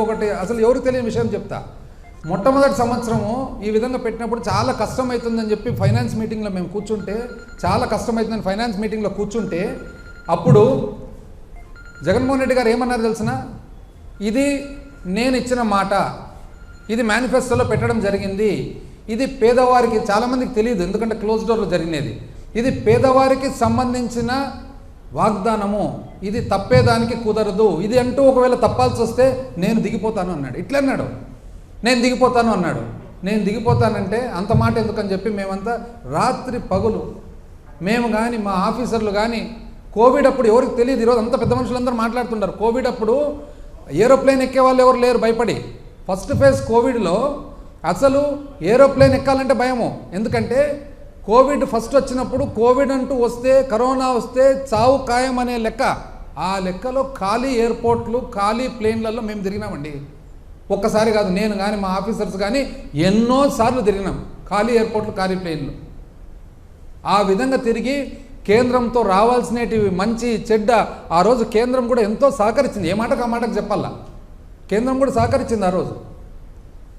ఇంకొకటి అసలు ఎవరికి తెలియని విషయం చెప్తా. మొట్టమొదటి సంవత్సరము ఈ విధంగా పెట్టినప్పుడు చాలా కష్టమవుతుందని చెప్పి ఫైనాన్స్ మీటింగ్లో మేము కూర్చుంటే చాలా కష్టమవుతుందని ఫైనాన్స్ మీటింగ్లో కూర్చుంటే అప్పుడు జగన్మోహన్ రెడ్డి గారు ఏమన్నారు తెలిసిన? ఇది నేను ఇచ్చిన మాట ఇది మేనిఫెస్టోలో పెట్టడం జరిగింది ఇది పేదవారికి చాలామందికి తెలియదు ఎందుకంటే క్లోజ్ డోర్లో జరిగినది. ఇది పేదవారికి సంబంధించిన వాగ్దానము ఇది తప్పేదానికి కుదరదు ఇది అంటూ ఒకవేళ తప్పాల్సి వస్తే నేను దిగిపోతాను అన్నాడు. ఇట్లా అన్నాడు. నేను దిగిపోతాను అన్నాడు. నేను దిగిపోతానంటే అంత మాట ఎందుకని చెప్పి మేమంతా రాత్రి పగులు. మేము కానీ మా ఆఫీసర్లు కానీ కోవిడ్ అప్పుడు ఎవరికి తెలియదు. ఈరోజు అంత పెద్ద మనుషులందరూ మాట్లాడుతుంటారు. కోవిడ్ అప్పుడు ఏరోప్లేన్ ఎక్కే వాళ్ళు ఎవరు లేరు భయపడి. ఫస్ట్ ఫేజ్ కోవిడ్లో అసలు ఏరోప్లేన్ ఎక్కాలంటే భయము. ఎందుకంటే కోవిడ్ ఫస్ట్ వచ్చినప్పుడు కోవిడ్ అంటూ వస్తే కరోనా వస్తే చావు ఖాయం అనే లెక్క. ఆ లెక్కలో ఖాళీ ఎయిర్పోర్ట్లు ఖాళీ ప్లేన్లలో మేము తిరిగినామండి. ఒక్కసారి కాదు నేను కానీ మా ఆఫీసర్స్ కానీ ఎన్నోసార్లు తిరిగినాం. ఖాళీ ఎయిర్పోర్ట్లు ఖాళీ ప్లేన్లు. ఆ విధంగా తిరిగి కేంద్రంతో రావాల్సినటివి మంచి చెడ్డ ఆ రోజు కేంద్రం కూడా ఎంతో సహకరించింది. ఏ మాటకు ఆ మాటకు చెప్పాలా? కేంద్రం కూడా సహకరించింది ఆ రోజు.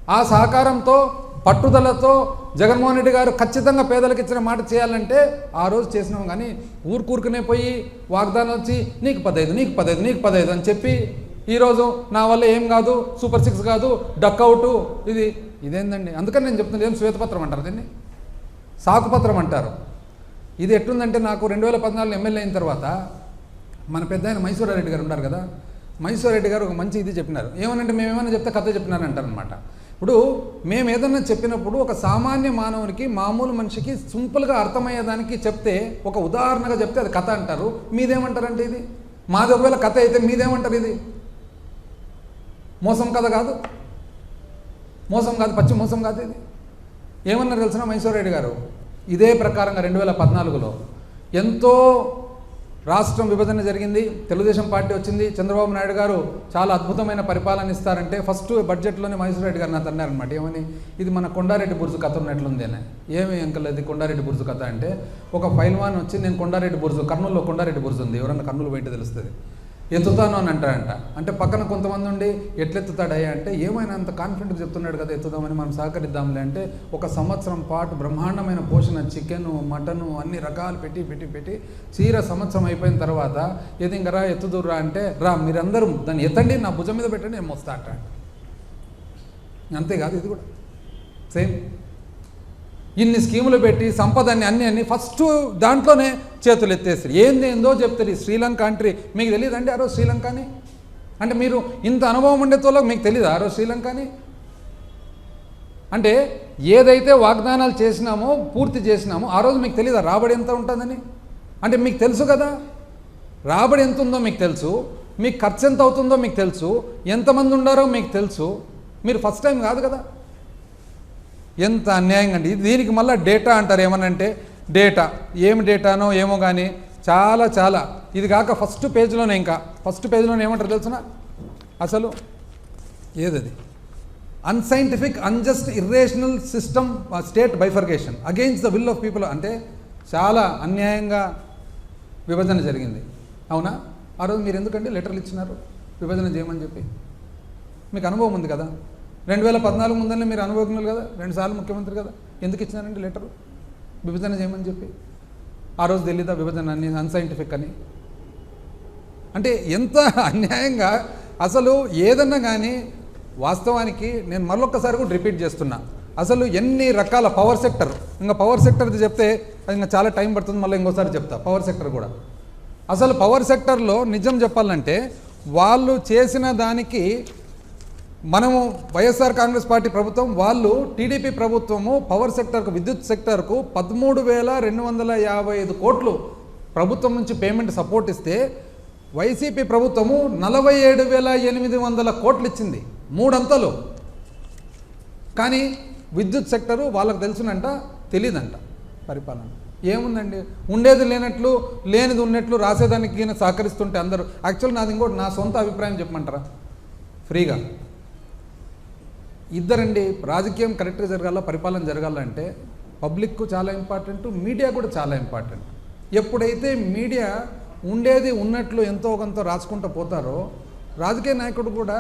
ఆ సహకారంతో పట్టుదలతో జగన్మోహన్ రెడ్డి గారు ఖచ్చితంగా పేదలకు ఇచ్చిన మాట చేయాలంటే ఆ రోజు చేసినాం కానీ ఊరుకూరుకునే పోయి వాగ్దానం వచ్చి నీకు పదహైదు నీకు పదైదు నీకు పదైదు అని చెప్పి ఈరోజు నా వల్ల ఏం కాదు సూపర్ సిక్స్ కాదు డక్అవుట్ ఇది ఇదేందండి? అందుకని నేను చెప్తున్నాను ఏం శ్వేతపత్రం అంటారు దీన్ని? సాకుపత్రం అంటారు. ఇది ఎట్లుందంటే నాకు రెండు వేల పద్నాలుగు ఎమ్మెల్యే అయిన తర్వాత మన పెద్ద ఆయన మైసూరారెడ్డి గారు ఉన్నారు కదా. మైసూర్ రెడ్డి గారు ఒక మంచి ఇది చెప్పినారు. ఏమనంటే మేము ఏమైనా చెప్తే కథ చెప్పినారు అంటారనమాట ఇప్పుడు మేము ఏదన్నా చెప్పినప్పుడు ఒక సామాన్య మానవునికి మామూలు మనిషికి సింపుల్గా అర్థమయ్యేదానికి చెప్తే ఒక ఉదాహరణగా చెప్తే అది కథ అంటారు. మీదేమంటారంటే ఇది? మాది ఒకవేళ కథ అయితే మీదేమంటారు ఇది? మోసం కథ కాదు. మోసం కాదు పచ్చి మోసం కాదు ఇది. ఏమన్నారు తెలిసిన మైసూరెడ్డి గారు? ఇదే ప్రకారంగా రెండు వేల పద్నాలుగులో ఎంతో రాష్ట్రం విభజన జరిగింది తెలుగుదేశం పార్టీ వచ్చింది. చంద్రబాబు నాయుడు గారు చాలా అద్భుతమైన పరిపాలన ఇస్తారంటే ఫస్ట్ బడ్జెట్లోనే మైసూరెడ్డి గారు నాకు అన్నారనమాట ఏమని? ఇది మన కొండారెడ్డి బుర్జు కథ ఉన్నట్లుంది అని ఏమి అంకల్ ఇది కొండారెడ్డి బుర్జు కథ అంటే? ఒక ఫైల్వాన్ వచ్చి నేను కొండారెడ్డి బుర్జు కర్నూలులో కొండారెడ్డి బుర్జు ఉంది. ఎవరన్నా కర్నూలు బయట తెలుస్తుంది. ఎత్తుతాను అని అంటాడంట అంటే పక్కన కొంతమంది ఉండి ఎట్లెత్తుతాడయ్యా అంటే ఏమైనా అంత కాన్ఫిడెంట్గా చెప్తున్నాడు కదా ఎత్తుదామని మనం సహకరిద్దాంలే అంటే ఒక సంవత్సరం పాటు బ్రహ్మాండమైన పోషణ చికెను మటను అన్ని రకాలు పెట్టి పెట్టి పెట్టి చీర సంవత్సరం అయిపోయిన తర్వాత ఏది ఇంకా రా ఎత్తుదురా అంటే రా మీరందరూ దాన్ని ఎత్తండి నా భుజం మీద పెట్టండి నేను మోస్తా అంట అంతేకాదు ఇది కూడా. సేమ్ ఇన్ని స్కీములు పెట్టి సంపదని అన్ని అన్ని ఫస్ట్ దాంట్లోనే చేతులు ఎత్తేస్తారు ఏంది ఏందో చెప్తారు ఈ శ్రీలంక అంట్రీ మీకు తెలియదండి ఆ రోజు శ్రీలంక అని అంటే మీరు ఇంత అనుభవం ఉండే తోలో మీకు తెలియదు ఆ రోజు శ్రీలంక అని అంటే ఏదైతే వాగ్దానాలు చేసినామో పూర్తి చేసినామో ఆ రోజు మీకు తెలియదా రాబడి ఎంత ఉంటుందని? అంటే మీకు తెలుసు కదా? రాబడి ఎంత ఉందో మీకు తెలుసు. మీకు ఖర్చు ఎంత అవుతుందో మీకు తెలుసు. ఎంతమంది ఉండారో మీకు తెలుసు. మీరు ఫస్ట్ టైం కాదు కదా? ఎంత అన్యాయంగా అండి. దీనికి మళ్ళీ డేటా అంటారు ఏమనంటే డేటా. ఏమి డేటానో ఏమో కానీ చాలా చాలా. ఇది కాక ఫస్ట్ పేజ్లోనే ఇంకా. ఫస్ట్ పేజ్లోనే ఏమంటారు తెలుసిన? అసలు ఏదది? Unscientific unjust irrational system state bifurcation against the will of people అంటే చాలా అన్యాయంగా విభజన జరిగింది. అవునా? ఆ రోజు మీరు ఎందుకంటే లెటర్లు ఇచ్చినారు? విభజన చేయమని చెప్పి. మీకు అనుభవం ఉంది కదా? రెండు వేల పద్నాలుగు ముందరనే మీరు అనుభవజ్ఞులు కదా? రెండుసార్లు ముఖ్యమంత్రి కదా? ఎందుకు ఇచ్చినారండి లెటరు? విభజన చేయమని చెప్పి. ఆ రోజు తెలీదా విభజన అని అన్సైంటిఫిక్ అని. అంటే ఎంత అన్యాయంగా అసలు ఏదన్నా కానీ వాస్తవానికి నేను మరొకసారి కూడా రిపీట్ చేస్తున్నా. అసలు ఎన్ని రకాల పవర్ సెక్టర్ ఇంకా పవర్ సెక్టర్ది చెప్తే అది ఇంకా చాలా టైం పడుతుంది మళ్ళీ ఇంకోసారి చెప్తా పవర్ సెక్టర్ కూడా. అసలు పవర్ సెక్టర్లో నిజం చెప్పాలంటే వాళ్ళు చేసిన దానికి మనము వైఎస్ఆర్ కాంగ్రెస్ పార్టీ ప్రభుత్వం వాళ్ళు టీడీపీ ప్రభుత్వము పవర్ సెక్టర్కు విద్యుత్ సెక్టర్కు పదమూడు వేల రెండు వందల యాభై ఐదు కోట్లు ప్రభుత్వం నుంచి పేమెంట్ సపోర్ట్ ఇస్తే వైసీపీ ప్రభుత్వము నలభై ఏడు వేల ఎనిమిది వందల కోట్లు ఇచ్చింది. మూడంతలు. కానీ విద్యుత్ సెక్టరు వాళ్ళకు తెలుసునంట తెలియదంట పరిపాలన. ఏముందండి? ఉండేది లేనట్లు లేనిది ఉన్నట్లు రాసేదానికి సహకరిస్తుంటే అందరూ యాక్చువల్ నాది ఇంకోటి నా సొంత అభిప్రాయం చెప్పమంటారా? ఫ్రీగా. ఇద్దరండి రాజకీయం కరెక్ట్గా జరగాల పరిపాలన జరగాలంటే పబ్లిక్కు చాలా ఇంపార్టెంట్ మీడియా కూడా చాలా ఇంపార్టెంట్. ఎప్పుడైతే మీడియా ఉండేది ఉన్నట్లు ఎంతో కొంత రాసుకుంటూ పోతారో రాజకీయ నాయకుడు కూడా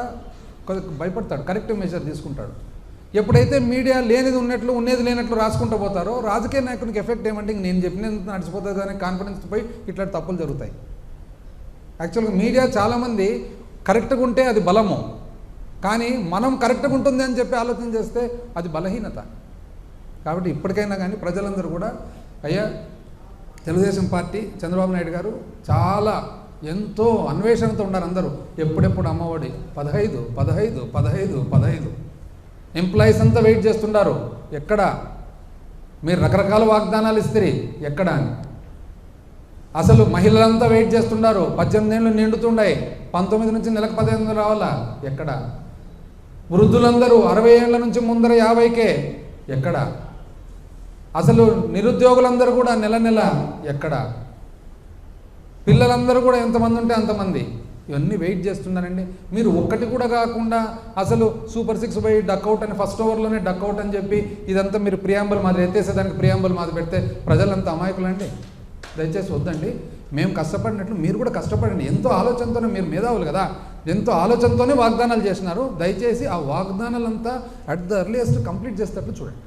భయపడతాడు కరెక్ట్ మెజర్ తీసుకుంటాడు. ఎప్పుడైతే మీడియా లేనిది ఉన్నట్లు ఉన్నది లేనట్లు రాసుకుంటూ పోతారో రాజకీయ నాయకునికి ఎఫెక్ట్ ఏమంటే ఇంక నేను చెప్పినంత నడిచిపోతుంది అనే కాన్ఫిడెన్స్ పోయి ఇట్లా తప్పులు జరుగుతాయి. యాక్చువల్గా మీడియా చాలామంది కరెక్ట్గా ఉంటే అది బలము. కానీ మనం కరెక్ట్గా ఉంటుంది అని చెప్పి ఆలోచన చేస్తే అది బలహీనత. కాబట్టి ఇప్పటికైనా కానీ ప్రజలందరూ కూడా అయ్యా తెలుగుదేశం పార్టీ చంద్రబాబు నాయుడు గారు చాలా ఎంతో అన్వేషణతో ఉన్నారు అందరూ. ఎప్పుడెప్పుడు అమ్మఒడి? పదహైదు పదహైదు పదహైదు పదహైదు. ఎంప్లాయీస్ అంతా వెయిట్ చేస్తుంటారు ఎక్కడ? మీరు రకరకాల వాగ్దానాలు ఇస్తే ఎక్కడ అని. అసలు మహిళలంతా వెయిట్ చేస్తున్నారు పద్దెనిమిది ఏళ్ళు నిండుతుండాయి. పంతొమ్మిది నుంచి నెలకు పదిహేను వందలు రావాలా? ఎక్కడ? వృద్ధులందరూ అరవై ఏళ్ళ నుంచి ముందర యాభైకే. ఎక్కడ? అసలు నిరుద్యోగులందరూ కూడా నెల నెల ఎక్కడ? పిల్లలందరూ కూడా ఎంతమంది ఉంటే అంతమంది. ఇవన్నీ వెయిట్ చేస్తున్నారండి. మీరు ఒక్కటి కూడా కాకుండా అసలు super six by duck out అని ఫస్ట్ ఓవర్లోనే డక్అవుట్ అని చెప్పి ఇదంతా మీరు ప్రియాంబుల్ మాది ఎత్తేసేదానికి ప్రియాంబుల్ మాది పెడితే ప్రజలంతా అమాయకులండి. దయచేసి వద్దండి. మేము కష్టపడినట్లు మీరు కూడా కష్టపడండి. ఎంతో ఆలోచనతోనే మీరు మేధావులు కదా. ఎంతో ఆలోచనతోనే వాగ్దానాలు చేసినారు. దయచేసి ఆ వాగ్దానాలంతా అట్ ద ఎర్లియస్ట్ కంప్లీట్ చేసేటట్లు చూడండి.